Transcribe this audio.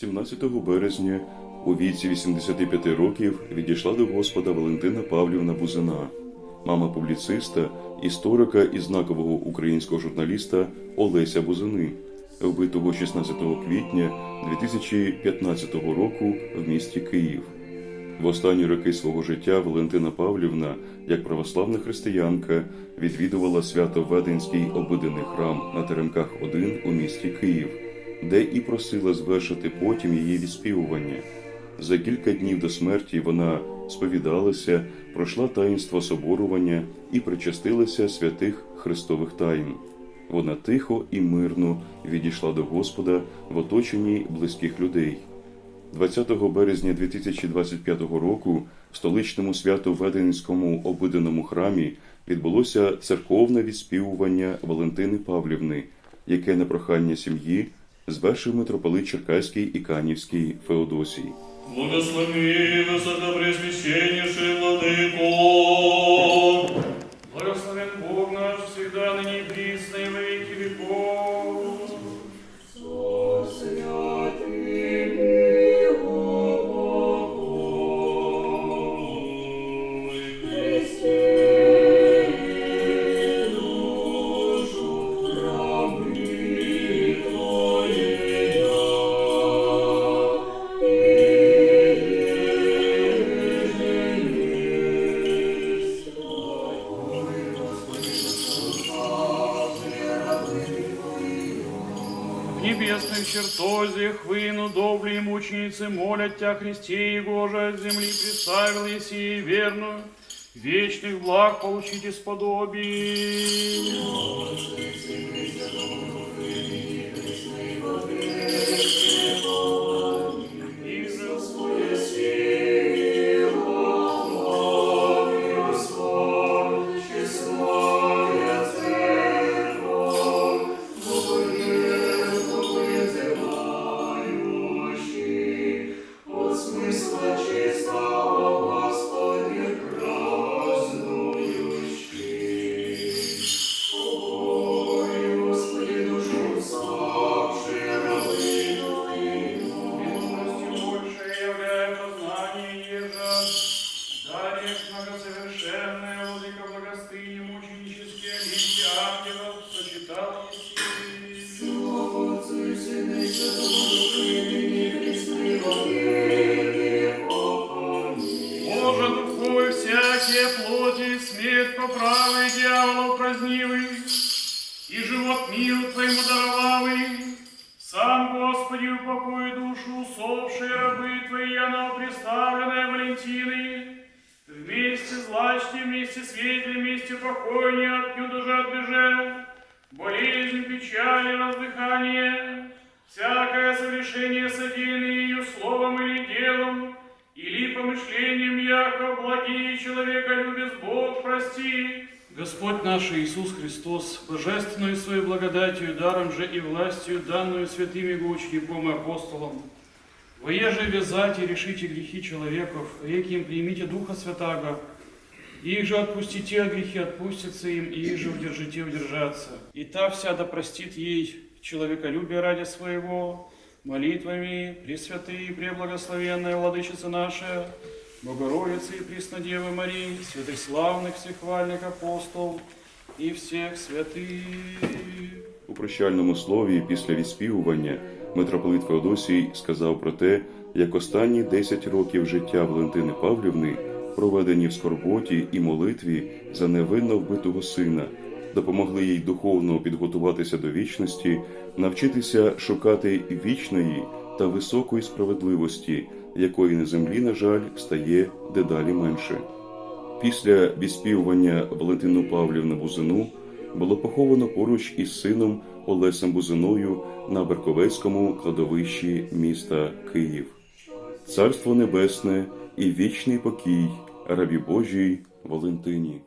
17 березня. У віці 85 років відійшла до Господа Валентина Павлівна Бузина, мама публіциста, історика і знакового українського журналіста Олеся Бузини, вбитого 16 квітня 2015 року в місті Київ. В останні роки свого життя Валентина Павлівна, як православна християнка, відвідувала Свято-Веденський обидений храм на Теремках 1 у місті Київ, де і просила звершити потім її відспівування. За кілька днів до смерті вона сповідалася, пройшла таїнство соборування і причастилася святих Христових таїн. Вона тихо і мирно відійшла до Господа в оточенні близьких людей. 20 березня 2025 року в столичному свято-веденському обиденому храмі відбулося церковне відспівування Валентини Павлівни, яке на прохання сім'ї звершив митрополит Черкаський і Канівський Феодосій. Благослови высокопреосвященнейший владыко. Благословен Бог наш всегда, ныне и присно, и во веки веков. небесных чертозях выну добрые мученицы молят Тя, Христе Его же от земли представил Еси верную, вечных благ получите сподобие. И славы дьявола празднивы, и живот миру твоему даровавы. Сам, Господи, упокою душу усопшей рабы Твоей, она а представленная Валентины. Вместе злачной, вместе светлой, вместе покойнее, отнюдь уже отбеже. Болезнь, печаль и раздыхание, всякое совершение содеянное ее словом или делом, или помышлением, яко благие человека любит Бог, прости. Господь наш Иисус Христос, божественную своей благодатью, даром же и властью, данную святыми учеником и апостолом, Воеже вязать и решите грехи человеков, реки им примите Духа Святаго, и их же отпустите, а грехи отпустятся им, и их же удержите удержаться. И та вся да простит ей человеколюбие ради своего, молитвами, Пресвятые и Преблагословенная Владычица наша, Богородицы и Преснодевы Марии, святых славных, всех хвальных апостол и всех святых. У прощальному слові після відспівування митрополит Феодосій сказав про те, як останні 10 років життя Валентини Павлівни проведені в скорботі і молитві за невинно вбитого сина, допомогли їй духовно підготуватися до вічності, навчитися шукати вічної та високої справедливості, якої на землі, на жаль, стає дедалі менше. Після відспівування Валентину Павлівну Бузину було поховано поруч із сином Олесем Бузиною на Берковецькому кладовищі міста Київ. Царство Небесне і вічний покій рабі Божій Валентині.